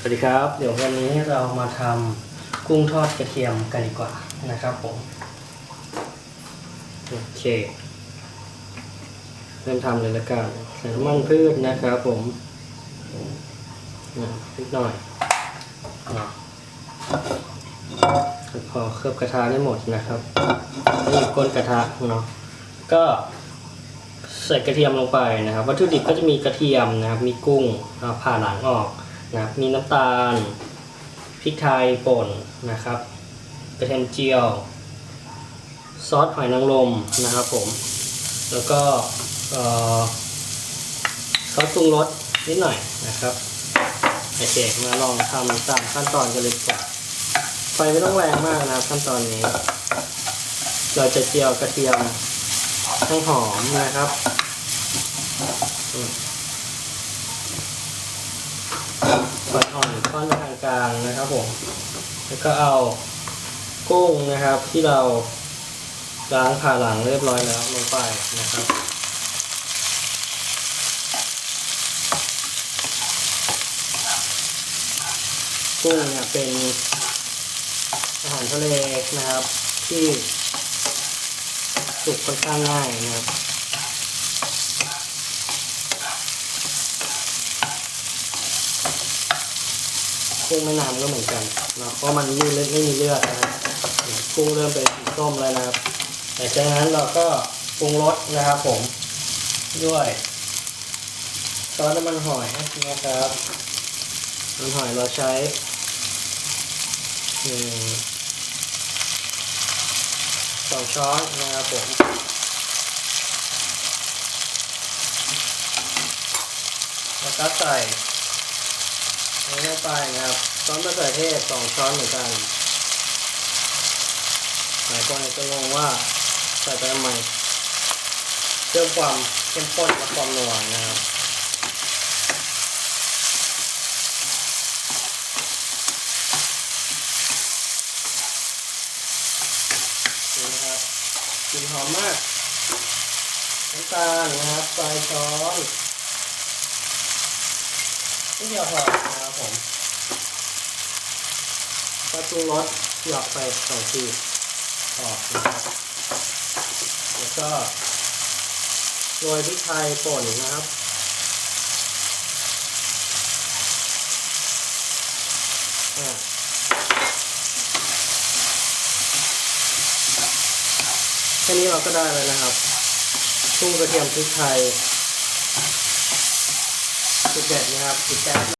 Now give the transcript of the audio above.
สวัสดีครับ เดี๋ยววันนี้เรามาทำกุ้งทอดกระเทียมกันดีกว่านะครับผมโอเค เริ่มทำเลยละกันใส่น้ำมันพืชนะครับผมนิดหน่อยพอเคลือบกระทะได้หมดนะครับนี่ก้นกระทะเนาะก็ใส่กระเทียมลงไปนะครับ วัตถุดิบก็จะมีกระเทียมนะครับ มีกุ้งผ่าหลังออก นะครับมีน้ำตาลพริกไทยป่นนะครับกระเทียมเจียว ซอสหอยนางรมนะครับผม แล้วก็ซอสปรุงรสนิดหน่อยนะครับโอเคมาลองทำตามขั้นตอนกันเลยดีกว่าไฟไม่ต้องแรงมากนะครับขั้นตอนนี้ เราจะเจียวกระเทียมให้หอมนะครับอืมไฟ อ่อนทางกลางนะครับผมแล้วก็เอากุ้งนะครับที่เราล้างผ่าหลังเรียบร้อยแล้วลงไปนะครับ กุ้งเนี่ยเป็นอาหารทะเลนะครับ ที่สุกค่อนข้างง่ายนะครับ กุ้งแม่น้ำก็เหมือนกันเนาะเพราะมันไม่มีเลืดไม่มีเลือดนะครับกุ้งเริ่มเป็นสีส้มแล้วนะครับแต่จากนั้นเราก็ปรุงรสนะครับผมด้วยซอสน้ำมันหอยนะครับน้ำมันหอยเราใช้หนึ่งสองช้อนนะครับผมแล้วก็ใส่ ลงไปนะครับซอสมะเขือเทศสองช้อนเหมือนกันหลายคนจะงงว่าใส่ไปทำไมเพิ่มความเข้มข้นและความนัวนะครับนี่นะครับกลิ่นหอมมากน้ำตาลนะครับปลายช้อน นี่เดียวพอนะครับผมก็ปรุงรสหยอกไปสองทีออกนะครับแล้วก็โรยพริกไทยป่นนะครับอะแค่นี้เราก็ได้แล้วนะครับกุ้งกระเทียมพริกไทย สุดเด็ดน